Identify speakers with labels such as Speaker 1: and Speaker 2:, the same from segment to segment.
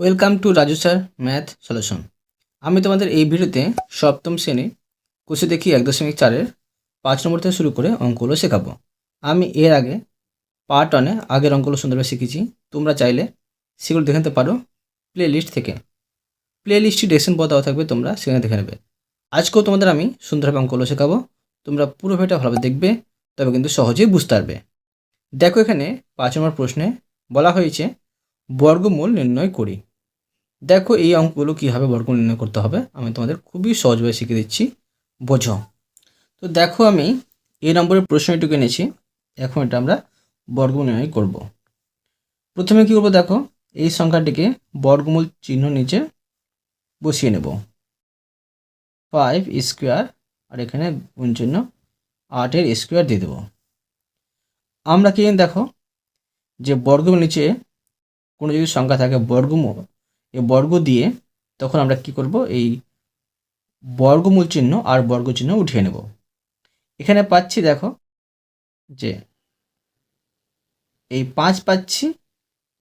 Speaker 1: Welcome to Raju sir math solution আমি তোমাদের এই ভিডিওতে সপ্তম শ্রেণি কুশি দেখি এক দশমিক চারের পাঁচ নম্বর থেকে শুরু করে অঙ্কগুলো শেখাবো। আমি এর আগে পার্ট ওয়ানে আগের অঙ্কগুলো সুন্দরভাবে শিখেছি। তোমরা চাইলে সেগুলো দেখে নিতে পারো প্লে লিস্ট থেকে প্লে লিস্টটি পর দেওয়া থাকবে, তোমরা সেখানে দেখে নেবে। আজকেও তোমাদের আমি সুন্দরভাবে অঙ্কগুলো শেখাবো। তোমরা পুরো ভিডিওটা ভালোভাবে দেখবে, তবে কিন্তু সহজেই বুঝতে পারবে। দেখো এখানে পাঁচ নম্বর প্রশ্নে বলা হয়েছে বর্গমূল নির্ণয় করি। দেখো এই অঙ্কগুলো কীভাবে বর্গমূল নির্ণয় করতে হবে, আমি তোমাদের খুবই সহজভাবে শিখিয়ে দিচ্ছি। বোঝো। তো দেখো আমি এই নম্বরের প্রশ্নটুকু এনেছি, এখন এটা আমরা বর্গমূল নির্ণয় করব। প্রথমে কী করব দেখো, এই সংখ্যাটিকে বর্গমূল চিহ্ন নিচে বসিয়ে নেব। ফাইভ স্কোয়ার আর এখানে গুণ চিহ্ন আটের স্কোয়ার দিয়ে দেবো। আমরা কি দেখো, যে বর্গমূল নিচে কোনো যদি সংখ্যা থাকে বর্গমূল, এই বর্গ দিয়ে তখন আমরা কি করব? এই বর্গমূল চিহ্ন আর বর্গ চিহ্ন উঠিয়ে নেব। এখানে পাচ্ছি দেখো যে এই পাঁচ পাচ্ছি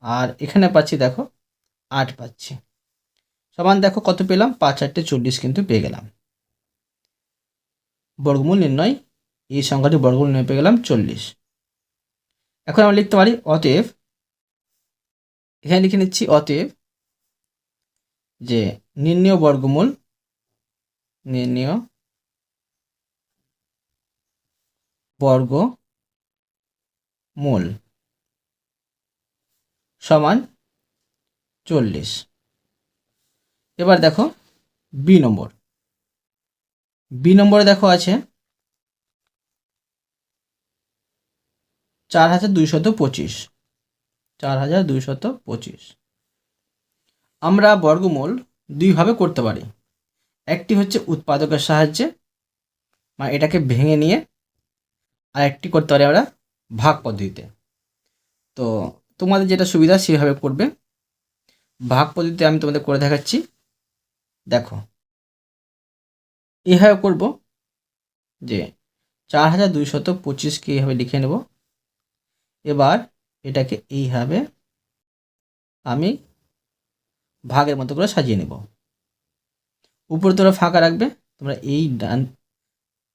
Speaker 1: আর এখানে পাচ্ছি দেখো আট পাচ্ছি। সমান দেখো কত পেলাম? পাঁচ আটটে চল্লিশ কিন্তু পেয়ে গেলাম। বর্গমূল নির্ণয়, এই সংখ্যাটি বর্গমূল নির্ণয় পেয়ে গেলাম চল্লিশ। এখন আমরা লিখতে পারি, অতএব এখানে লিখে নিচ্ছি অতএব যে নির্ণয় বর্গমূল, নির্ণয় বর্গ মূল সমান চল্লিশ। এবার দেখো বি নম্বর। বি নম্বরে দেখো আছে চার হাজার দুইশত পঁচিশ। চার হাজার দুইশত পঁচিশ। আমরা বর্গমূল দুইভাবে করতে পারি। একটি হচ্ছে উৎপাদকের সাহায্যে মানে এটাকে ভেঙে নিয়ে, আর একটি করতে পারি আমরা ভাগ পদ্ধতিতে। তো তোমাদের যেটা সুবিধা, সেভাবে করবে। ভাগ পদ্ধতিতে আমি তোমাদের করে দেখাচ্ছি। দেখো এইভাবে করব যে চার হাজার দুইশত পঁচিশকে এইভাবে লিখে নেব। এবার এটাকে এইভাবে আমি ভাগের মতো করে সাজিয়ে নেব। উপরে তোমরা ফাঁকা রাখবে তোমরা এই ডান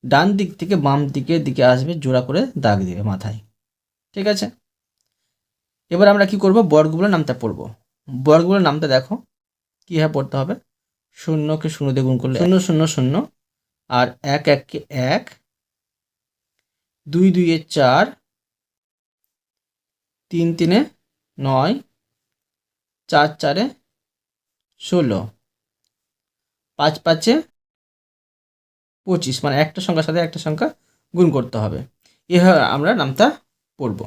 Speaker 1: ডান দিক থেকে বাম দিকের দিকে আসবে জোড়া করে দাগ দিবে মাথায়। ঠিক আছে? এবার আমরা কি করব? বর্গগুলোর নামটা পড়ব। বর্গগুলোর নামটা দেখো কীভাবে পড়তে হবে? শূন্যকে শূন্য দিয়ে গুণ করলে শূন্য শূন্য শূন্য। আর এক এককে এক। দুই দুইয়ে চার। তিন তিনে নয়, চার চারে ষোলো। পাঁচ পাঁচে পঁচিশ মানে একটা সংখ্যার সাথে একটা সংখ্যা গুণ করতে হবে। এভাবে আমরা নামটা পড়ব।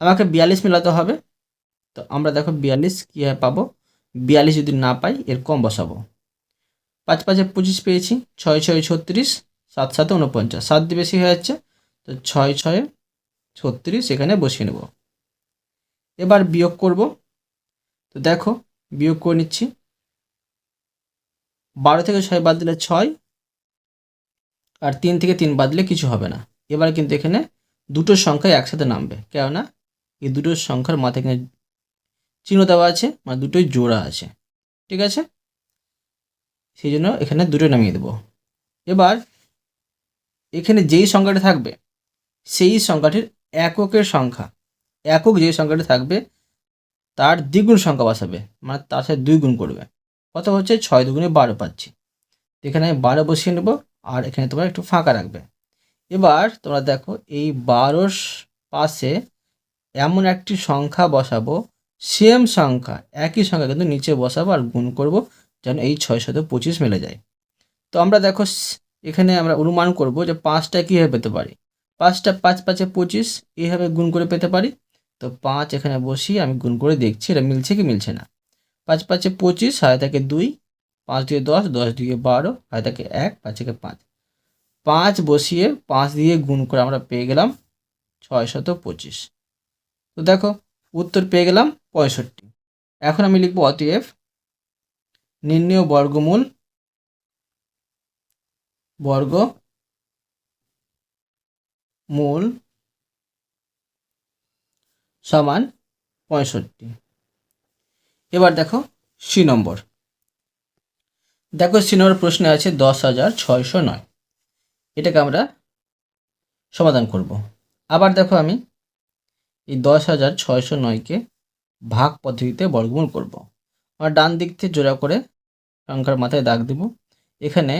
Speaker 1: আমাকে বিয়াল্লিশ মেলাতে হবে। তো আমরা দেখো বিয়াল্লিশ কীভাবে পাবো? বিয়াল্লিশ যদি না পাই, এর কম বসাবো। পাঁচ পাঁচে পঁচিশ পেয়েছি। ছয় ছয় ছত্রিশ, সাত সাতে উনপঞ্চাশ সাত দিয়ে বেশি হয়ে যাচ্ছে, তো ছয় ছয়ে ছত্রিশ এখানে বসিয়ে নেব। এবার বিয়োগ করব। তো দেখো, বিয়োগ করে নিচ্ছি। বারো থেকে ছয় বাদ দিলে ছয়, আর তিন থেকে তিন বাদ দিলে কিছু হবে না। এবার কিন্তু এখানে দুটো সংখ্যাই একসাথে নামবে, কেননা এই দুটো সংখ্যার মাথায় এখানে চিহ্ন দেওয়া আছে মানে দুটোই জোড়া আছে, ঠিক আছে? সেই জন্য এখানে দুটো নামিয়ে দেবো। এবার এখানে যেই সংখ্যাটি থাকবে, সেই সংখ্যাটির এককের সংখ্যা একক যে সংখ্যাটি থাকবে, তার দ্বিগুণ সংখ্যা বসাবে মানে তার সাথে দুই গুণ করবে। কত হচ্ছে? ছয় দুগুণে বারো পাচ্ছি। এখানে আমি বারো বসিয়ে নেব, আর এখানে তোমরা একটু ফাঁকা রাখবে। এবার তোমরা দেখো, এই বারোর পাশে এমন একটি সংখ্যা বসাবো সেম সংখ্যা, একই সংখ্যা কিন্তু নিচে বসাবো আর গুণ করব, যেন এই ছয় শত পঁচিশ মিলে যায়। তো আমরা দেখো, এখানে আমরা অনুমান করব যে পাঁচটা কীভাবে পেতে পারি। পাঁচটা পাঁচ পাঁচে পঁচিশ, এইভাবে গুণ করে পেতে পারি। তো পাঁচ এখানে বসিয়ে আমি গুণ করে দেখছি এটা মিলছে কি মিলছে না। পাঁচ পাঁচে পঁচিশ হায় থাকে দুই, পাঁচ দিয়ে দশ দশ দিয়ে বারো হায় থাকে এক, পাঁচ থেকে পাঁচ। পাঁচ বসিয়ে পাঁচ দিয়ে গুণ করে আমরা পেয়ে গেলাম ছয় শত পঁচিশ। তো দেখো, উত্তর পেয়ে গেলাম পঁয়ষট্টি। এখন আমি লিখব অতএব নির্ণয় বর্গমূল বর্গ মূল সমান পঁয়ষট্টি। এবার দেখো সি নম্বর। দেখো সি নম্বর প্রশ্নে আছে দশ হাজার ছয়শো নয়। এটাকে আমরা সমাধান করব। আবার দেখো আমি এই দশ হাজার ছয়শো নয়কে ভাগ পদ্ধতিতে বর্গমূল করব। আমরা ডান দিক থেকে জোড়া করে সংখ্যার মাথায় দাগ দেব। এখানে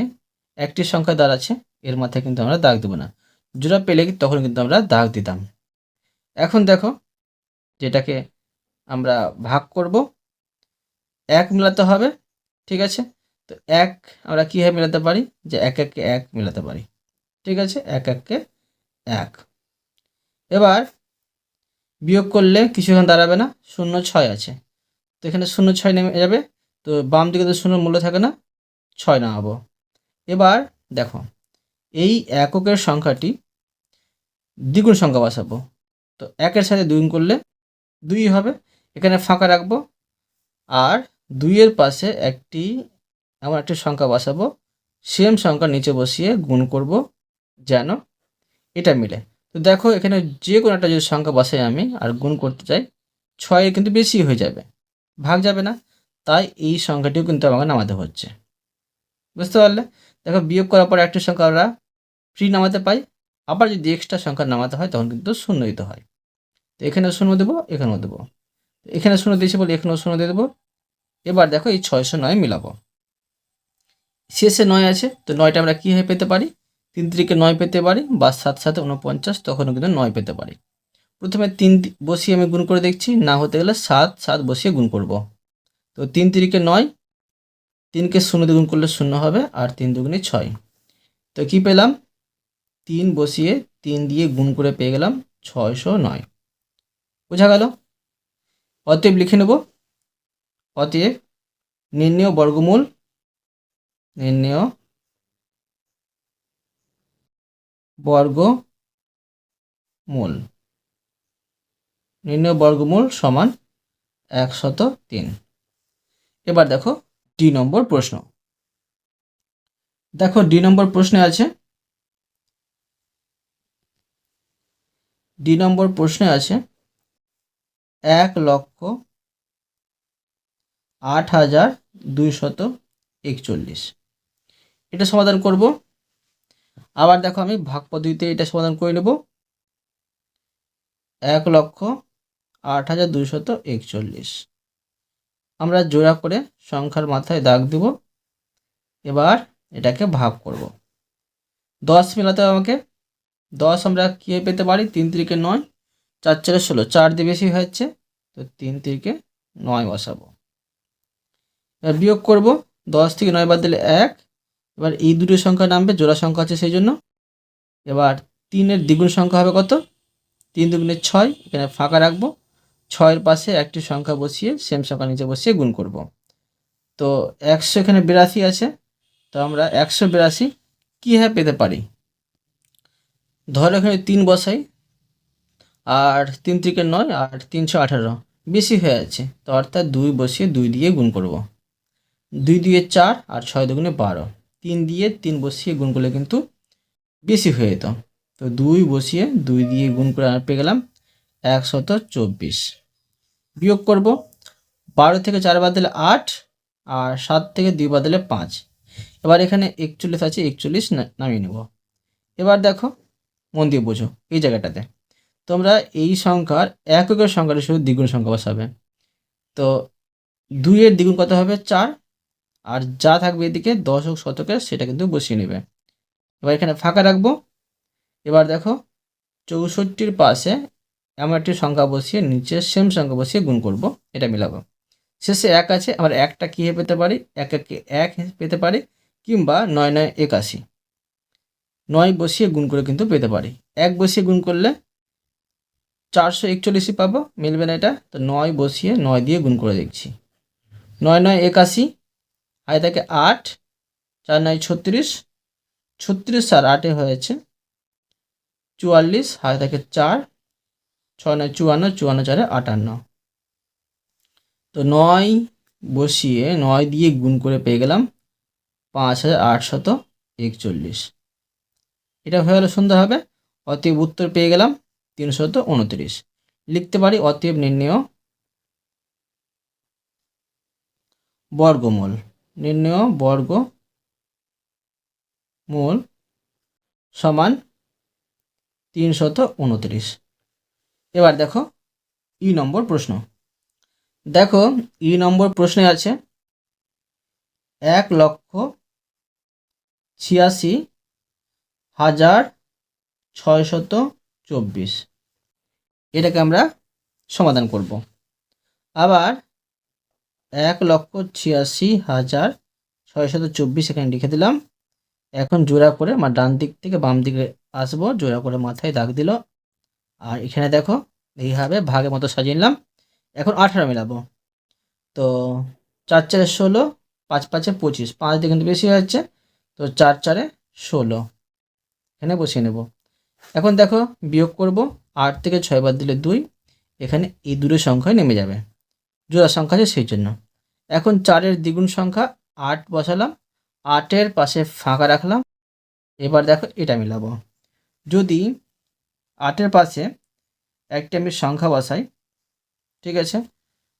Speaker 1: একটি সংখ্যা দ্বার আছে, এর মাথায় কিন্তু আমরা দাগ দেবো না। জোড়া পেলে তখন কিন্তু আমরা দাগ দিতাম। এখন দেখো যেটাকে আমরা ভাগ করব, এক মেলাতে হবে, ঠিক আছে? তো এক আমরা কীভাবে মেলাতে পারি? যে এক এককে এক মেলাতে পারি, ঠিক আছে? এক এককে এক। এবার বিয়োগ করলে কিছু এখানে দাঁড়াবে না, শূন্য ছয় আছে। তো এখানে শূন্য ছয় নেমে যাবে, তো বাম দিকে তো শূন্য মূল্য থাকে না, ছয় নামাবো। এবার দেখো, এই এককের সংখ্যাটি দ্বিগুণ সংখ্যা বসাবো। তো একের সাথে দুইগুণ করলে দুই হবে। এখানে ফাঁকা রাখব। আর দুইয়ের পাশে একটি, এমন একটি সংখ্যা বসাবো। সেম সংখ্যা নিচে বসিয়ে গুণ করব যেন এটা মিলে। তো দেখো, এখানে যে কোনো একটা যদি সংখ্যা বসাই আমি আর গুণ করতে চাই, ছয়ের কিন্তু বেশি হয়ে যাবে, ভাগ যাবে না। তাই এই সংখ্যাটিও কিন্তু আমাকে নামাতে হচ্ছে। বুঝতে পারলে? দেখো, বিয়োগ করার পর একটি সংখ্যা আমরা ফ্রি নামাতে পাই। আবার যদি এক্সট্রা সংখ্যা নামাতে হয়, তখন কিন্তু শূন্য দিতে হয়। তো এখানে শূন্য দেবো, এখানেও দেবো। এখানে শূন্য দিয়েছে বলে এখানেও শূন্য দিয়ে দেবো। এবার দেখো এই ছয়শো নয় মিলাবো। শেষে নয় আছে, তো নয়টা আমরা কীভাবে পেতে পারি? তিন তিরিকে নয় পেতে পারি বা সাত সাথে উনপঞ্চাশ তখনও কিন্তু নয় পেতে পারি। প্রথমে তিন বসিয়ে আমি গুণ করে দেখছি, না হতে গেলে সাত সাত বসিয়ে গুণ করব। তো তিন তিরিকে নয়, তিনকে শূন্য দিয়ে গুণ করলে শূন্য হবে, আর তিন দুগুণে ছয়। তো কি পেলাম? তিন বসিয়ে তিন দিয়ে গুণ করে পেয়ে গেলাম ছয়শো নয়। বোঝা গেল? অতএব লিখে নেব। অতএব নির্ণেয় বর্গমূল নির্ণেয় বর্গমূল। নির্ণয় বর্গমূল সমান একশত তিন। এবার দেখো ডি নম্বর প্রশ্ন। দেখো ডি নম্বর প্রশ্নে আছে। ডি নম্বর প্রশ্নে আছে এক লক্ষ আট হাজার দুইশত একচল্লিশ। এটা সমাধান করব। আবার দেখো আমি ভাগ পদ্ধতিতে এটা সমাধান করে নেব। এক লক্ষ আট হাজার দুইশত একচল্লিশ। আমরা জোড়া করে সংখ্যার মাথায় দাগ দেব। এবার এটাকে ভাগ করব। দশ মেলাতে আমাকে। দশ আমরা কীভাবে পেতে পারি? তিন তিরিকে নয়। চার চারে ষোলো, চার দিয়ে বেশি হচ্ছে তো তিন তিরিকে নয় বসাবো। এবার বিয়োগ করব, দশ থেকে নয় বাদ দিলে এক, এবার এই দুটো সংখ্যা নামবে, জোড়া সংখ্যা আছে সেই জন্য। এবার তিনের দ্বিগুণ সংখ্যা হবে কত? তিন দুগুণের ছয়, এখানে ফাঁকা রাখব। ছয়ের পাশে একটি সংখ্যা বসিয়ে সেম সংখ্যা নিচে বসিয়ে গুণ করব। তো একশো এখানে বিরাশি আছে, তো আমরা একশো বিরাশি কীভাবে পেতে পারি? ধরো এখানে তিন বসাই আর তিন থেকে নয়, আর তিনশো আঠারো। বেশি হয়ে আছে। তো অর্থাৎ দুই বসিয়ে দুই দিয়ে গুণ করব। দুই দিয়ে চার আর ছয় দুগুণে বারো। তিন দিয়ে তিন বসিয়ে গুণ করলে কিন্তু বেশি হয়ে যেত। তো দুই বসিয়ে দুই দিয়ে গুণ করে পেয়ে গেলাম একশত চব্বিশ। বিয়োগ করব। বারো থেকে চার বাদলে আট, আর সাত থেকে দুই বাদলে পাঁচ। এবার এখানে একচল্লিশ আছে, একচল্লিশ নামিয়ে নেব। এবার দেখো, মন দিয়ে বোঝো এই জায়গাটাতে। তোমরা এই সংখ্যার এককের সংখ্যাটা শুধু দ্বিগুণ সংখ্যা বসাবে। তো দুইয়ের দ্বিগুণ কত হবে? চার। আর যা থাকবে এদিকে দশ দশক শতকের সেটা কিন্তু বসিয়ে নেবে। এবার এখানে ফাঁকা রাখব। এবার দেখো চৌষট্টির পাশে এমন একটি সংখ্যা বসিয়ে নিচে সেম সংখ্যা বসিয়ে গুণ করব। এটা মিলাবো। শেষে এক আছে, আমরা একটা কী পেতে পারি? এক একে এক পেতে পারি কিংবা নয় নয় একাশি। নয় বসিয়ে গুণ করে কিন্তু পেতে পারি। এক বসিয়ে গুণ করলে চারশো একচল্লিশই পাবো, মিলবে না এটা। তো নয় বসিয়ে নয় দিয়ে গুণ করে দেখছি। নয় নয় একাশি আয় থাকে আট, চার নয় ছত্রিশ ছত্রিশ আর আটে হয়েছে চুয়াল্লিশ হায় থাকে চার, ছয় নয় চুয়ান্ন চুয়ান্ন চারে আটান্ন। তো নয় বসিয়ে নয় দিয়ে গুণ করে পেয়ে গেলাম পাঁচ হাজার আটশত একচল্লিশ। এটা হয়ে গেল সুন্দর হবে। অতএব উত্তর পেয়ে গেলাম তিনশত উনত্রিশ লিখতে পারি অতএব নির্ণেয় বর্গমূল। নির্ণয় বর্গ মূল সমান তিনশত উনত্রিশ এবার দেখো ই নম্বর প্রশ্ন। দেখো ই নম্বর প্রশ্নে আছে এক লক্ষ ছিয়াশি হাজার ছয়শত চব্বিশ। এটাকে আমরা সমাধান করব। আবার এক লক্ষ ছিয়াশি হাজার ছয়শত চব্বিশ এখানে লিখে দিলাম। এখন জোড়া করে আমার ডান দিক থেকে বাম দিকে আসব, জোড়া করে মাথায় দাগ দিল। আর এখানে দেখো, এইভাবে ভাগের মতো সাজিয়ে নিলাম। এখন আঠারো মেলাবো। তো চার চারে ষোলো, পাঁচ পাঁচে পঁচিশ। পাঁচ দিয়ে কিন্তু বেশি হয়ে যাচ্ছে। তো চার চারে ষোলো। এখানে বসিয়ে নেব। এখন দেখো বিয়োগ করব আট থেকে ছয় বাদ দিলে দুই, এখানে এই দুটো সংখ্যায় নেমে যাবে। জোড়া সংখ্যা আছে সেই জন্য। এখন চারের দ্বিগুণ সংখ্যা আট বসালাম, আটের পাশে ফাঁকা রাখলাম, এবার দেখো এটা মিলাবো যদি আটের পাশে একটা আমি সংখ্যা বসাই, ঠিক আছে?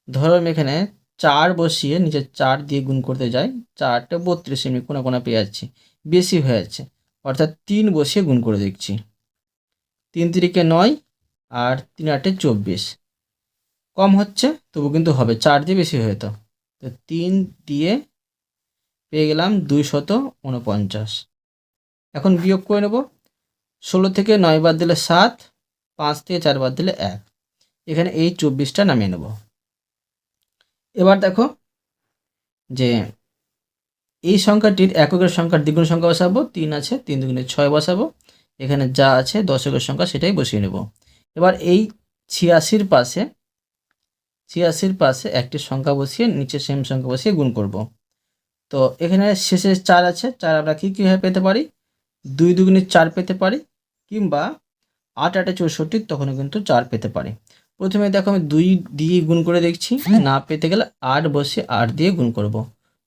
Speaker 1: ধরো আমি এখানে চার বসিয়ে নিচে চার দিয়ে গুণ করতে যাই, চারটা বত্রিশ, আমি কোনো কোনো পেয়ে যাচ্ছি, বেশি হয়ে যাচ্ছে, অর্থাৎ তিন বসিয়ে গুণ করে দেখছি। তিন তিরিকে নয় আর তিন আটে চব্বিশ। কম হচ্ছে, তবু কিন্তু হবে, চার দিয়ে বেশি হয়ে যেত। তো তিন দিয়ে পেয়ে গেলাম দুইশত উনপঞ্চাশ এখন বিয়োগ করে নেব। ষোলো থেকে নয় বাদ দিলে সাত, পাঁচ থেকে চার বাদ দিলে এক। এখানে এই চব্বিশটা নামিয়ে নেব। এবার দেখো যে এই সংখ্যাটির এককের সংখ্যার দ্বিগুণ সংখ্যা বসাবো, তিন আছে, তিন দুগুণে ছয় বসাবো। এখানে যা আছে দশকের সংখ্যা সেটাই বসিয়ে নেব। এবার এই ছিয়াশির পাশে ছিয়াশির পাশে একটি সংখ্যা বসিয়ে নিচে সেম সংখ্যা বসিয়ে গুণ করব। তো এখানে শেষে চার আছে, চার আমরা কী কীভাবে পেতে পারি? দুই দুগুণে চার পেতে পারি, কিংবা আট আটে চৌষট্টি তখনও কিন্তু চার পেতে পারি। প্রথমে দেখো আমি দুই দিয়ে গুণ করে দেখছি, না পেতে গেলে আট বসে আট দিয়ে গুণ করব।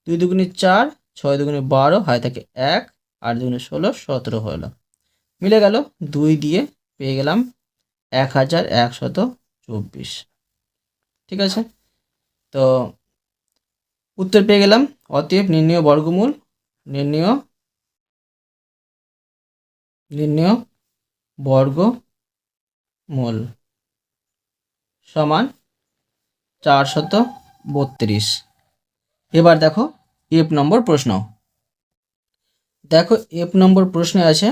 Speaker 1: দুই দুগুণে চার, ছয় দুগুণে বারো, হয় থাকে এক, আট দুগুণে ষোলো, সতেরো হলো। মিলে গেল দুই দিয়ে পেয়ে গেলাম এক হাজার একশত চব্বিশ। ঠিক আছে? তো উত্তর পেয়ে গেলাম অতএব নির্ণয় বর্গমূল, নির্ণয় নির্ণয় বর্গমূল সমান চারশত বত্রিশ। এবার দেখো এফ নম্বর প্রশ্ন। দেখো এফ নম্বর প্রশ্নে আছে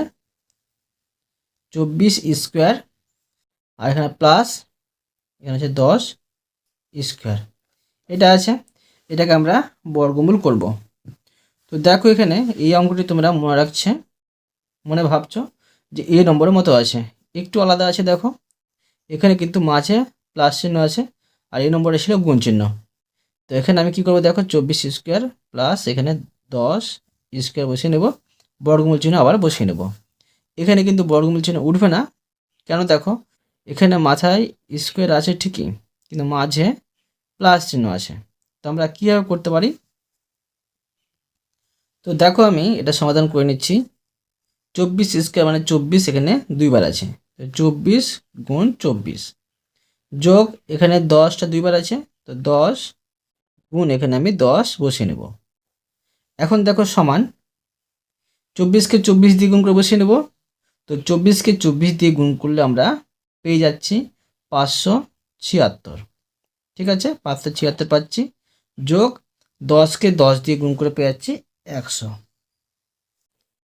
Speaker 1: চব্বিশ স্কোয়ার আর এখানে প্লাস এখানে আছে দশ স্কোয়ার। এটা আছে, এটাকে আমরা বর্গমূল করব। তো দেখো এখানে এই অঙ্কটি তোমরা মনে রাখছে, মনে ভাবছ যে এ নম্বরের মতো আছে। একটু আলাদা আছে দেখো, এখানে কিন্তু মাঝে প্লাস চিহ্ন আছে, আর এই নম্বরে ছিল গুণ চিহ্ন। তো এখানে আমি কি করব দেখো, চব্বিশ স্কোয়ার প্লাস এখানে দশ স্কোয়ার বসিয়ে নেব, বর্গমূল চিহ্ন আবার বসিয়ে নেব। এখানে কিন্তু বর্গমূল চিহ্ন উঠবে না। কেন দেখো? এখানে মাথায় স্কোয়ার আছে ঠিকই, কিন্তু মাঝে প্লাস চিহ্ন আছে। তো আমরা কীভাবে করতে পারি? তো দেখো আমি এটা সমাধান করে নিচ্ছি। চব্বিশ স্কোয়ার মানে চব্বিশ, এখানে দুইবার আছে। তো চব্বিশ গুণ চব্বিশ যোগ এখানে দশটা দুইবার আছে। তো দশ গুণ এখানে আমি দশ বসিয়ে নেব। এখন দেখো সমান। চব্বিশকে চব্বিশ দিয়ে গুণ করে বসিয়ে নেব। তো চব্বিশকে চব্বিশ দিয়ে গুণ করলে আমরা পেয়ে যাচ্ছি পাঁচশো ছিয়াত্তর। ঠিক আছে? পাঁচশো ছিয়াত্তর পাচ্ছি। যোগ দশকে দশ দিয়ে গুণ করে পেয়ে যাচ্ছি একশো।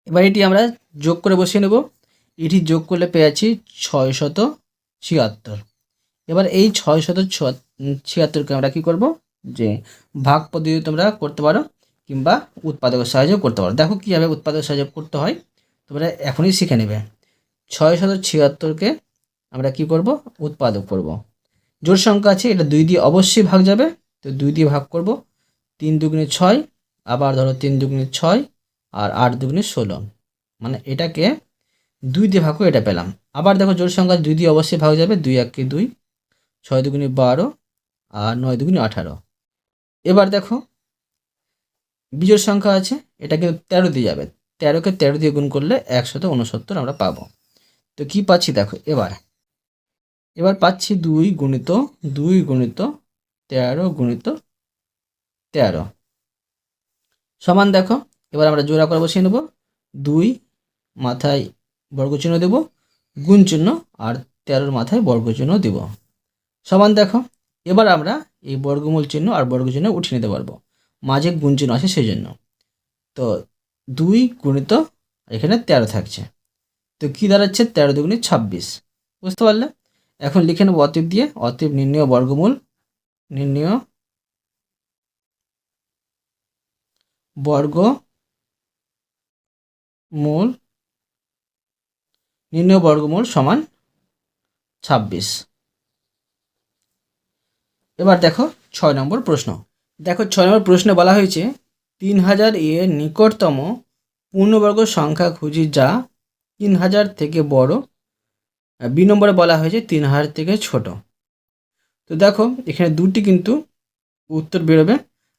Speaker 1: এবার এটি আমরা যোগ করে বসিয়ে নেব। এটি যোগ করলে পেয়ে যাচ্ছি ছয় শত ছিয়াত্তর। এবার এই ছয় শত ছিয়াত্তরকে আমরা কী করব? যে ভাগ পদ্ধতি তোমরা করতে পারো কিংবা উৎপাদকের সাহায্য করতে পারো। দেখো কীভাবে উৎপাদকের সাহায্য করতে হয়। তোমরা এখনই শিখে নেবে। ছয় শত ছিয়াত্তরকে আমরা কি করব? উৎপাদক করব। জোর সংখ্যা আছে, এটা দুই দিয়ে অবশ্যই ভাগ যাবে। তো দুই দিয়ে ভাগ করব। তিন দুগুণে ছয়, আবার ধরো তিন দুগুণে ছয় আর আট দুগুণে ষোলো। মানে এটাকে দুই দিয়ে ভাগ করে এটা পেলাম। আবার দেখো জোর সংখ্যা দুই দিয়ে অবশ্যই ভাগ যাবে, দুই এককে দুই, ছয় দুগুণে বারো আর নয় দুগুণে আঠারো। এবার দেখো, বিজোড় সংখ্যা আছে, এটা কিন্তু তেরো দিয়ে যাবে। তেরোকে তেরো দিয়ে গুণ করলে একশত উনসত্তর আমরা পাবো। তো কি পাচ্ছি দেখো, এবার এবার পাচ্ছি দুই গুণিত দুই গুণিত তেরো গুণিত তেরো। সমান দেখো, এবার আমরা জোড়া করে বসিয়ে নেব। দুই মাথায় বর্গ চিহ্ন দেব, গুণ চিহ্ন, আর তেরোর মাথায় বর্গ চিহ্ন দেব। সমান দেখো, এবার আমরা এই বর্গমূল চিহ্ন আর বর্গ চিহ্ন উঠিয়ে নিতে পারব। মাঝে গুণ চিহ্ন আছে সেই জন্য। তো দুই গুণিত এখানে তেরো থাকছে। তো কী দাঁড়াচ্ছে? তেরো দুগুণি ছাব্বিশ। বুঝতে পারলে? এখন লিখে নেব অতীব দিয়ে। অতীব নির্ণয় বর্গমূল, নির্ণয় বর্গ মূল নির্ণয় বর্গমূল সমান ছাব্বিশ। এবার দেখো ছয় নম্বর প্রশ্ন। দেখো ছয় নম্বর প্রশ্নে বলা হয়েছে তিন হাজার এর নিকটতম পূর্ণবর্গ সংখ্যা খুঁজি যা তিন হাজার থেকে বড়। বি নম্বরে বলা হয়েছে তিন হাজার থেকে ছোট। তো দেখো, এখানে দুটি কিন্তু উত্তর বেরোবে।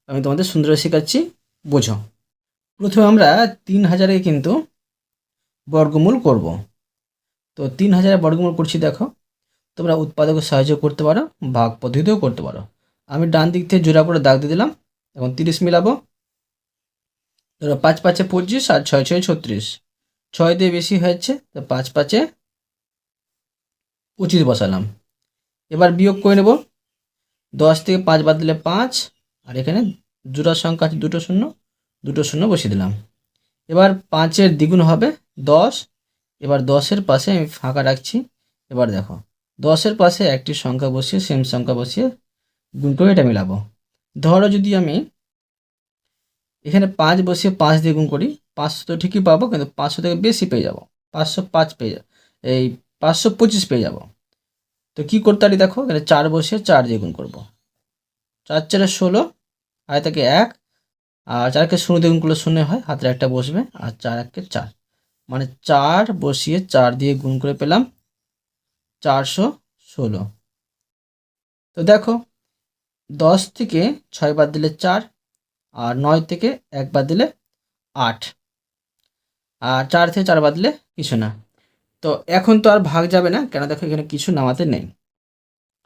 Speaker 1: আমি তোমাদের সুন্দর শেখাচ্ছি, বোঝো। প্রথমে আমরা তিন হাজারে কিন্তু বর্গমূল করব। তো তিন হাজারে বর্গমূল করছি, দেখো। তোমরা উৎপাদকের সাহায্য করতে পারো, ভাগ পদ্ধতিতেও করতে পারো। আমি ডান দিক থেকে জোড়া করে দাগ দিয়ে দিলাম, এখন তিরিশ মিলাবো। ধরো পাঁচ পাঁচে পঁচিশ আর ছয় ছয় ছত্রিশ। ছয় দিয়ে বেশি হয়েছে, তো পাঁচ পাঁচে পঁচিশ বসালাম। এবার বিয়োগ করে নেব। দশ থেকে পাঁচ বাদ দিলে পাঁচ, আর এখানে জোড়ার সংখ্যা আছে, দুটো শূন্য দুটো শূন্য বসিয়ে দিলাম। এবার পাঁচের দ্বিগুণ হবে দশ। এবার দশের পাশে আমি ফাঁকা রাখছি। এবার দেখো, দশের পাশে একটি সংখ্যা বসিয়ে সেম সংখ্যা বসিয়ে গুণ করে এটা মেলাবো। ধরো যদি আমি এখানে পাঁচ বসিয়ে পাঁচ দিয়ে গুণ করি, পাঁচশো তো ঠিকই পাবো, কিন্তু পাঁচশো থেকে বেশি পেয়ে যাব, পাঁচশো পাঁচ পেয়ে যাব, এই পাঁচশো পঁচিশ পেয়ে যাব। তো কী করতে পারি দেখো, এখানে চার বসিয়ে চার দিয়ে গুণ করব। চার চারে ষোলো, আর থেকে এক, আর চারকে শূন্য দিয়ে গুণ করলে শূন্য হয়, হাতের একটা বসবে, আর চার একে চার। মানে চার বসিয়ে চার দিয়ে গুণ করে পেলাম চারশো ষোলো। তো দেখো, দশ থেকে ছয় বাদ দিলে চার আর নয় থেকে এক বাদ দিলে আট। আর চার থেকে চার বাদ দিলে কিছু না। তো এখন তো আর ভাগ যাবে না। কেন দেখো এখানে কিছু নামাতে নেই।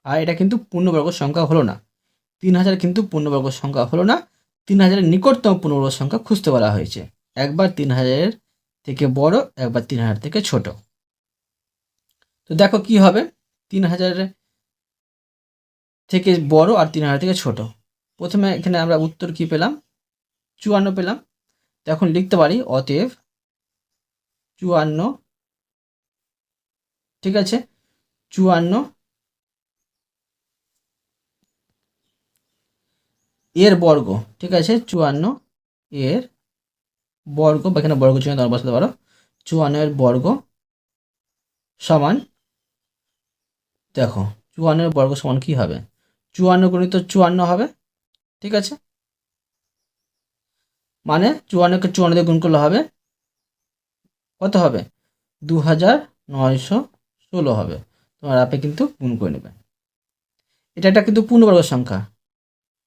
Speaker 1: আর এটা কিন্তু পূর্ণবর্গ সংখ্যা হলো না। তিন হাজার কিন্তু পূর্ণবর্গ সংখ্যা হলো না। তিন হাজারের নিকটতম পূর্ণবর্গ সংখ্যা খুঁজতে বলা হয়েছে। একবার তিন হাজারের থেকে বড়, একবার তিন হাজার থেকে ছোট। তো দেখো কি হবে? তিন হাজারের থেকে বড় আর তিন হাজার থেকে ছোট। প্রথমে এখানে আমরা উত্তর কি পেলাম? চুয়ান্ন পেলাম। তো এখন লিখতে পারি অতএব চুয়ান্ন, ঠিক আছে? চুয়ান্ন, এর বর্গ, ঠিক আছে? চুয়ান্ন এর বর্গ, বা এখানে বর্গ চিহ্ন তোমরা বসাতে পারো। চুয়ান্ন এর বর্গ সমান, দেখো চুয়ান্নের বর্গ সমান কি হবে? চুয়ান্ন গণিত চুয়ান্ন হবে। ঠিক আছে? মানে চুয়ান্নকে চুয়ান্ন গুণ করলে হবে কত হবে? দু হাজার নয়শো ষোলো হবে। তোমার আপে কিন্তু গুণ করে নেবে এটা একটা কিন্তু পূর্ণবর্গ সংখ্যা।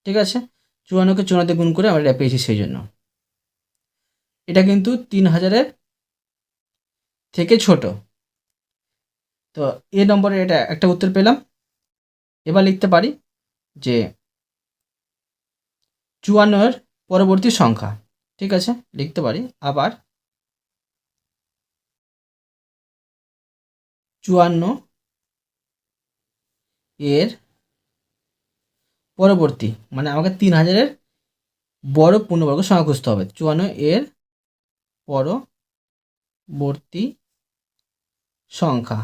Speaker 1: ঠিক আছে? চুয়ান্নকে চুয়ান্ন দিয়ে গুণ করে আমরা এটা পেয়েছি সেই জন্য এটা কিন্তু তিন হাজারের থেকে ছোট। তো এ নম্বরে এটা একটা উত্তর পেলাম। এবার লিখতে পারি যে চুয়ান্নর পরবর্তী সংখ্যা। ঠিক আছে? লিখতে পারি। আবার চুয়ান্ন এর পরবর্তী মানে আমাকে তিন হাজারের বড় পূর্ণবর্গ সংখ্যা খুঁজতে হবে। চুয়ান্ন এর পরবর্তী সংখ্যা।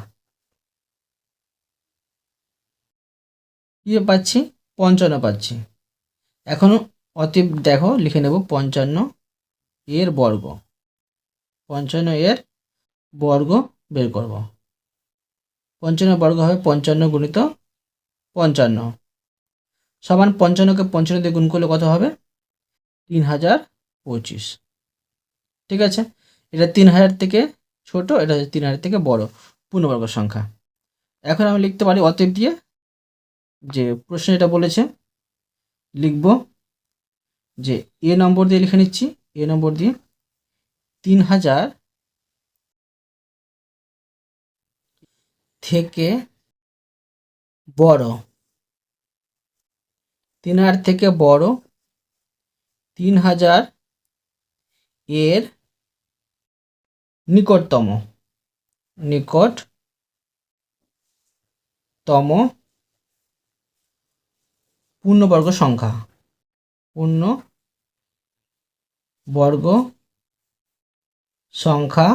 Speaker 1: কি পাচ্ছি, পঞ্চান্ন পাচ্ছি। এখন অতীব দেখো, লিখে নেব পঞ্চান্ন এর বর্গ। পঞ্চান্ন এর বর্গ বের করব। পঞ্চান্ন বর্গ হবে পঞ্চান্ন গুণিত পঞ্চান্ন। সমান পঞ্চান্নকে পঞ্চান্ন দিয়ে গুণ করলে কত হবে? তিন হাজার পঁচিশ। ঠিক আছে? এটা তিন হাজার থেকে ছোট, এটা তিন হাজার থেকে বড় পূর্ণবর্গ সংখ্যা। এখন আমি লিখতে পারি অতএব দিয়ে যে প্রশ্ন এটা বলেছে, লিখব যে এ নম্বর দিয়ে লিখে নিচ্ছি, এ নম্বর দিয়ে তিন হাজার থেকে বড়। তিন হাজার থেকে বড় তিন হাজার এর নিকটতম নিকটতম পূর্ণবর্গ সংখ্যা। পূর্ণ বর্গ সংখ্যা।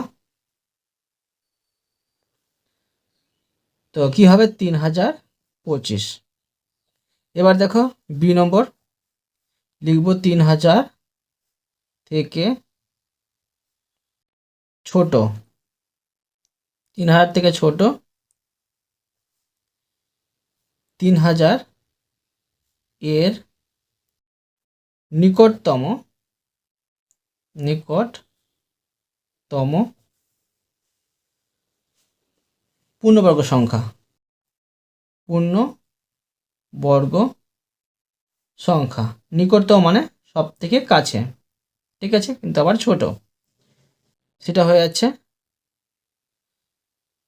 Speaker 1: তো কি হবে? তিন হাজার পঁচিশ। এবার দেখো, বি নম্বর। লিখব তিন হাজার থেকে ছোট। তিন হাজার থেকে ছোট। তিন হাজার এর নিকটতম নিকটতম পূর্ণবর্গ সংখ্যা। পূর্ণ বর্গ সংখ্যা। নিকটতম মানে সব থেকে কাছে, ঠিক আছে? কিন্তু আবার ছোট। সেটা হয়ে যাচ্ছে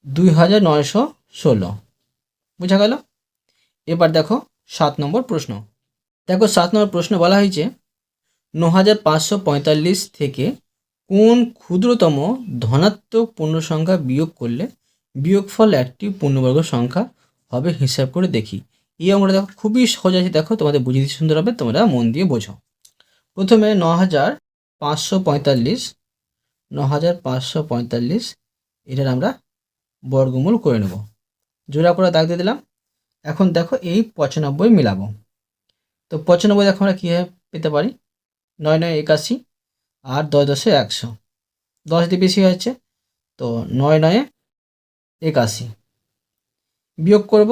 Speaker 1: দুই হাজার নয়শো ষোলো। বোঝা গেল? এবার দেখো সাত নম্বর প্রশ্ন। দেখো সাত নম্বর প্রশ্ন বলা হয়েছে ন হাজার পাঁচশো পঁয়তাল্লিশ থেকে কোন ক্ষুদ্রতম ধনাত্মক পূর্ণ সংখ্যা বিয়োগ করলে বিয়োগফল একটি পূর্ণবর্গ সংখ্যা হবে হিসাব করে দেখি। এই অঙ্কটা দেখো, খুবই সহজ আছে, দেখো তোমাদের বুঝিয়ে দিতে সুন্দর হবে, তোমরা মন দিয়ে বোঝো। প্রথমে ন হাজার পাঁচশো পঁয়তাল্লিশ ন হাজার পাঁচশো পঁয়তাল্লিশ, এটার আমরা বর্গমূল করে নেব। জোড়া করে দাগ দিয়ে দিলাম। এখন দেখো এই পঁচানব্বই মিলাবো। তো পঁচানব্বই দেখো আমরা কীভাবে পেতে পারি? নয় নয় একাশি আর দশ দশে একশো। দশ দিয়ে বেশি হয়েছে, তো নয় নয়ে একাশি। বিয়োগ করব,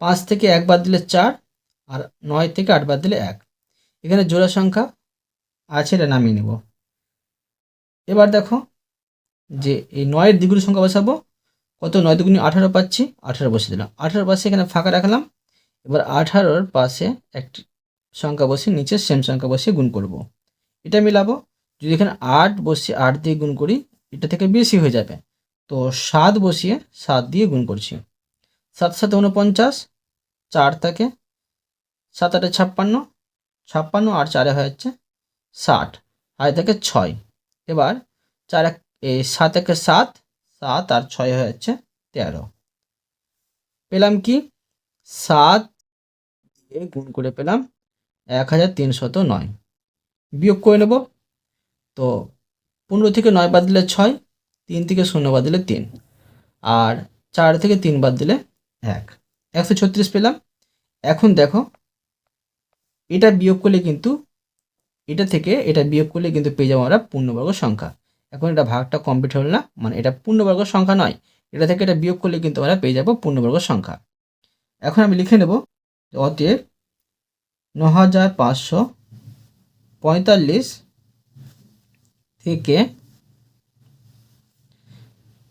Speaker 1: পাঁচ থেকে এক বাদ দিলে চার, আর নয় থেকে আট বাদ দিলে এক। এখানে জোড়া সংখ্যা আছে এটা নামিয়ে নেব। এবার দেখো যে এই নয়ের দ্বিগুণ সংখ্যা বসাবো। কত? নয় দুগুণে আঠারো পাচ্ছি, আঠারো বসে দিলাম। আঠারো পাশে এখানে ফাঁকা রাখলাম এবার আঠারোর পাশে একটি সংখ্যা বসে নিচে সেম সংখ্যা বসিয়ে গুণ করব। এটা মিলাবো, যদি এখানে আট বসিয়ে আট দিয়ে গুণ করি, এটা থেকে বেশি হয়ে যাবে। তো সাত বসিয়ে সাত দিয়ে গুণ করছি। সাত সাথে উনপঞ্চাশ, চার থাকে সাত আটে ছাপ্পান্ন ছাপ্পান্ন আর চারে হয়ে যাচ্ছে ষাট আর থেকে ছয়। এবার চার এক সাত একে সাত সাত আর ছয় হয়ে যাচ্ছে তেরো। পেলাম কি? সাত দিয়ে গুণ করে পেলাম এক হাজার তিনশত নয়। বিয়োগ করে নেব। তো পনেরো থেকে নয় বাদ দিলে ছয়, তিন থেকে শূন্য বাদ দিলে তিন, আর চার থেকে তিন বাদ দিলে এক। একশো ছত্রিশ পেলাম। এখন দেখো, এটা বিয়োগ করলে কিন্তু, এটা থেকে এটা বিয়োগ করলে কিন্তু পেয়ে যাব আমরা পূর্ণবর্গ সংখ্যা। এখন এটা ভাগটা কমপ্লিট হল না মানে এটা পূর্ণবর্গ সংখ্যা নয়, এটা থেকে এটা বিয়োগ করলে কিন্তু আমরা পেয়ে যাব পূর্ণবর্গ সংখ্যা। এখন আমি লিখে নেব অতএব ন হাজার পাঁচশো পঁয়তাল্লিশ থেকে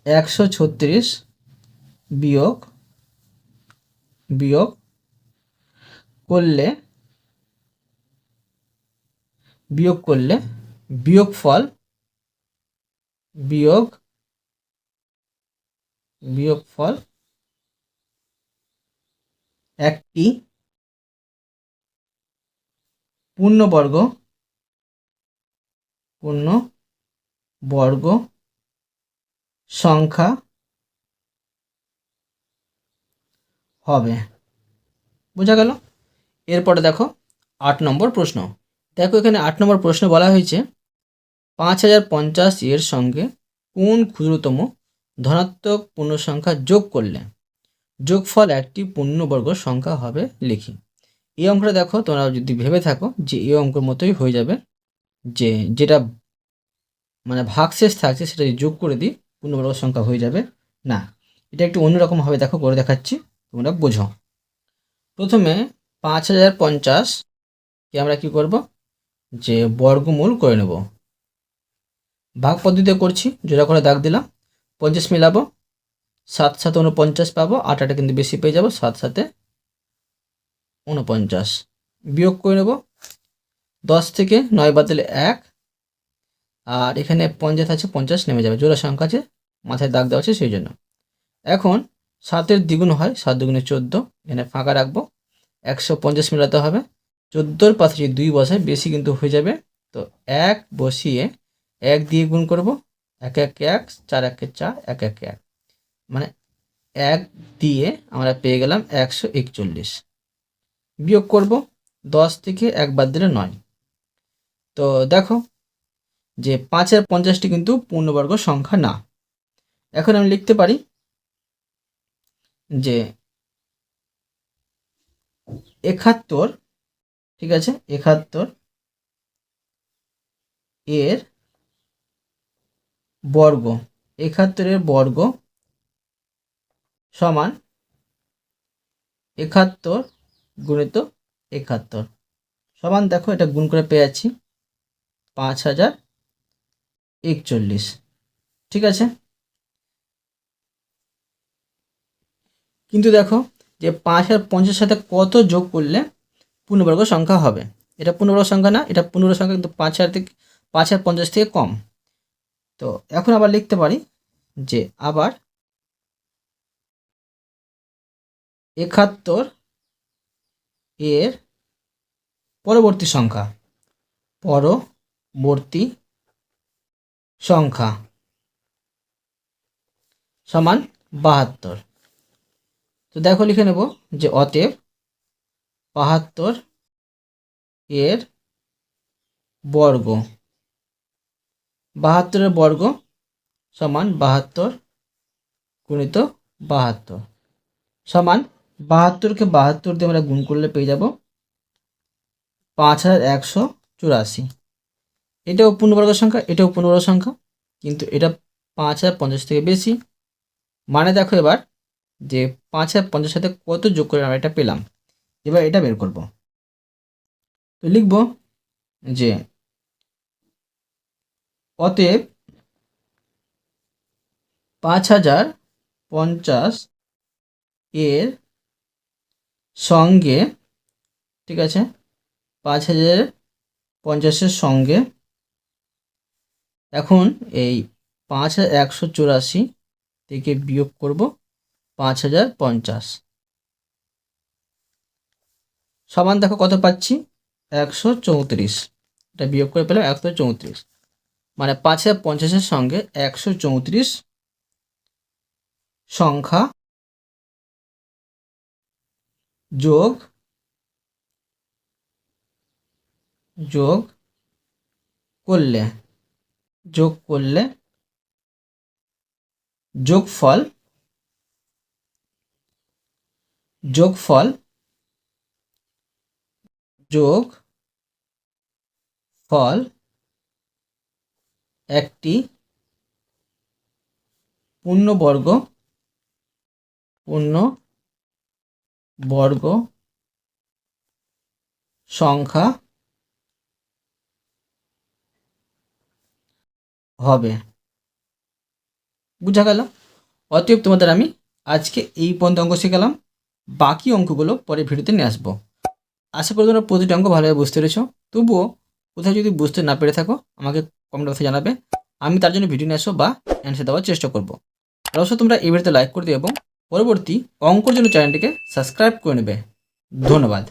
Speaker 1: একশো ছত্রিশ বিয়োগ বিয়োগ করলে বিয়োগ করলে বিয়োগ ফল বিয়োগ বিয়োগ ফল একটি পূর্ণবর্গ পূর্ণ বর্গ সংখ্যা হবে। বোঝা গেল? এরপরে দেখো, আট নম্বর প্রশ্ন। দেখো এখানে আট নম্বর প্রশ্ন বলা হয়েছে, পাঁচ হাজার পঞ্চাশ এর সঙ্গে কোন ক্ষুদ্রতম ধনাত্মক পূর্ণ সংখ্যা যোগ করলে? যোগফল একটি পূর্ণবর্গ সংখ্যা হবে লিখি। এই অঙ্কটা দেখো, তোমরা যদি ভেবে থাকো যে এই অঙ্কের মতোই হয়ে যাবে, যে যেটা মানে ভাগশেষ থাকছে সেটা যদি যোগ করে দিই, পূর্ণবর্গ সংখ্যা হয়ে যাবে, না। এটা একটু অন্যরকমভাবে দেখো, করে দেখাচ্ছি, তোমরা বোঝো। প্রথমে পাঁচ হাজার পঞ্চাশকে আমরা কি করব? যে বর্গমূল করে নেব। ভাগ পদ্ধতিতে করছি, জোড়া করে দাগ দিলাম, পঞ্চাশ মিলাবো, সাত সাথে উনপঞ্চাশ পাবো, আট আটে কিন্তু বেশি পেয়ে যাব, সাত সাথে উনপঞ্চাশ বিয়োগ করে নেব। দশ থেকে নয় বাদলে এক। আর এখানে পঞ্চাশ আছে, পঞ্চাশ নেমে যাবে। জোড়া সংখ্যা আছে, মাথায় দাগ দেওয়া আছে, সেই জন্য। এখন সাতের দ্বিগুণ হয়, সাত দুগুণে চোদ্দ। এখানে ফাঁকা রাখব। একশো পঞ্চাশ মিলাতে হবে। চোদ্দোর পাশে যদি দুই বসায়, বেশি কিন্তু হয়ে যাবে। তো এক বসিয়ে এক দিয়ে গুণ করব। এক এক এক, চার এক চার, এক এক এক। মানে এক দিয়ে আমরা পেয়ে গেলাম একশো একচল্লিশ। বিয়োগ করব দশ থেকে এক বাদ দিলে নয়। তো দেখো যে পাঁচের পঞ্চাশটি কিন্তু পূর্ণবর্গ সংখ্যা না। এখন আমি লিখতে পারি যে একাত্তর, ঠিক আছে, একাত্তর এর বর্গ, একাত্তরের বর্গ সমান একাত্তর গুণিত একাত্তর। সমান দেখো, এটা গুণ করে পেয়ে যাচ্ছি পাঁচ হাজার একচল্লিশ। ঠিক আছে? কিন্তু দেখো যে পাঁচ আর পঞ্চাশের সাথে কত যোগ করলে পূর্ণবর্গ সংখ্যা হবে? এটা পূর্ণবর্গ সংখ্যা না, এটা পূর্ণবর্গ সংখ্যা কিন্তু পাঁচ হাজার থেকে পাঁচ আর পঞ্চাশ থেকে কম। তো এখন আবার লিখতে পারি যে আবার একাত্তর এর পরবর্তী সংখ্যা। পরবর্তী সংখ্যা সমান বাহাত্তর। তো দেখো লিখে নেব যে অতএব বাহাত্তর এর বর্গ বাহাত্তরের বর্গ সমান বাহাত্তর গুণিত বাহাত্তর সমান বাহাত্তরকে বাহাত্তর দিয়ে আমরা গুণ করলে পেয়ে যাব পাঁচ হাজার একশো চুরাশি। এটাও পূর্ণবর্গ সংখ্যা, এটাও পূর্ণবর্গ সংখ্যা, কিন্তু এটা পাঁচ হাজার পঞ্চাশ থেকে বেশি। মানে দেখো এবার যে পাঁচ হাজার পঞ্চাশ সাথে কত যোগ করে আমরা এটা পেলাম। এবার এটা বের করব। তো লিখব যে অতএব পাঁচ হাজার পঞ্চাশ এর সঙ্গে, ঠিক আছে, পাঁচ হাজার পঞ্চাশের সঙ্গে, এখন এই পাঁচ একশো চুরাশি থেকে বিয়োগ করব পাঁচ হাজার পঞ্চাশ। সমান দেখো কত পাচ্ছি? একশো চৌত্রিশ। এটা বিয়োগ করে পেলাম একশো চৌত্রিশ। মানে পাঁচ হাজার পঞ্চাশের সঙ্গে একশো চৌত্রিশ সংখ্যা যোগ যোগ করলে যোগ করলে যোগফল যোগফল যোগ ফল একটি পূর্ণবর্গ পূর্ণ বর্গ সংখ্যা হবে। বুঝা গেল? অতএব তোমাদের আমি আজকে এই পর্যন্ত অঙ্ক শিখালাম বাকি অঙ্কগুলো পরে ভিডিওতে নিয়ে আসব। আশা করি তোমরা প্রতিটি অঙ্ক ভালোভাবে বুঝতে পেরেছ। তবুও কোথাও যদি বুঝতে না পেরে থাকো, আমাকে কমেন্ট বক্সে জানাবে। আমি তার জন্য ভিডিও নিয়ে আসব বা অ্যান্সার দেওয়ার চেষ্টা করব। আর অবশ্যই তোমরা এই ভিডিওতে লাইক করে দিও এবং পরবর্তী অঙ্কর জন্য চ্যানেলটিকে সাবস্ক্রাইব করে নেবে। ধন্যবাদ।